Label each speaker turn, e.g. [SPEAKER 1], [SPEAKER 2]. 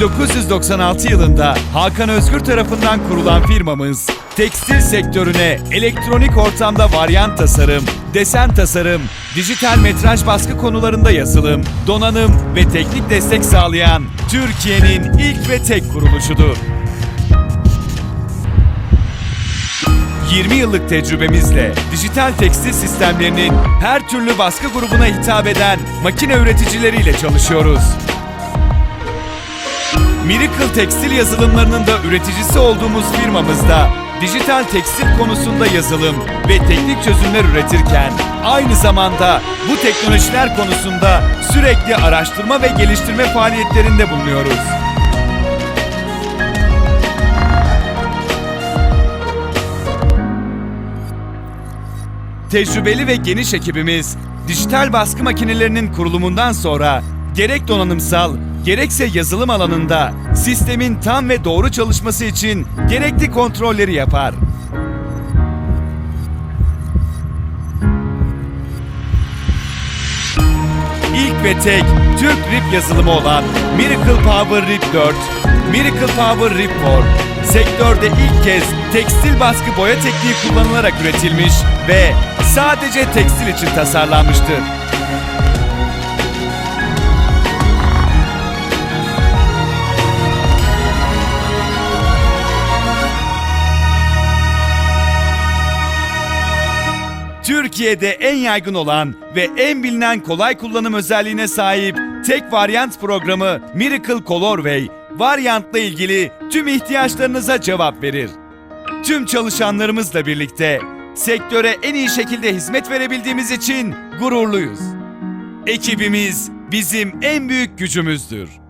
[SPEAKER 1] 1996 yılında Hakan Özgür tarafından kurulan firmamız, tekstil sektörüne elektronik ortamda varyant tasarım, desen tasarım, dijital metraj baskı konularında yazılım, donanım ve teknik destek sağlayan Türkiye'nin ilk ve tek kuruluşudur. 20 yıllık tecrübemizle dijital tekstil sistemlerinin her türlü baskı grubuna hitap eden makine üreticileriyle çalışıyoruz. Miracle Tekstil yazılımlarının da üreticisi olduğumuz firmamızda dijital tekstil konusunda yazılım ve teknik çözümler üretirken aynı zamanda bu teknolojiler konusunda sürekli araştırma ve geliştirme faaliyetlerinde bulunuyoruz. Tecrübeli ve geniş ekibimiz dijital baskı makinelerinin kurulumundan sonra gerek donanımsal gerekse yazılım alanında sistemin tam ve doğru çalışması için gerekli kontrolleri yapar. İlk ve tek Türk RIP yazılımı olan Miracle Power RIP 4, Miracle Power RIP 4, sektörde ilk kez tekstil baskı boya tekniği kullanılarak üretilmiş ve sadece tekstil için tasarlanmıştır. Türkiye'de en yaygın olan ve en bilinen kolay kullanım özelliğine sahip tek varyant programı Miracle Colorway, varyantla ilgili tüm ihtiyaçlarınıza cevap verir. Tüm çalışanlarımızla birlikte sektöre en iyi şekilde hizmet verebildiğimiz için gururluyuz. Ekibimiz bizim en büyük gücümüzdür.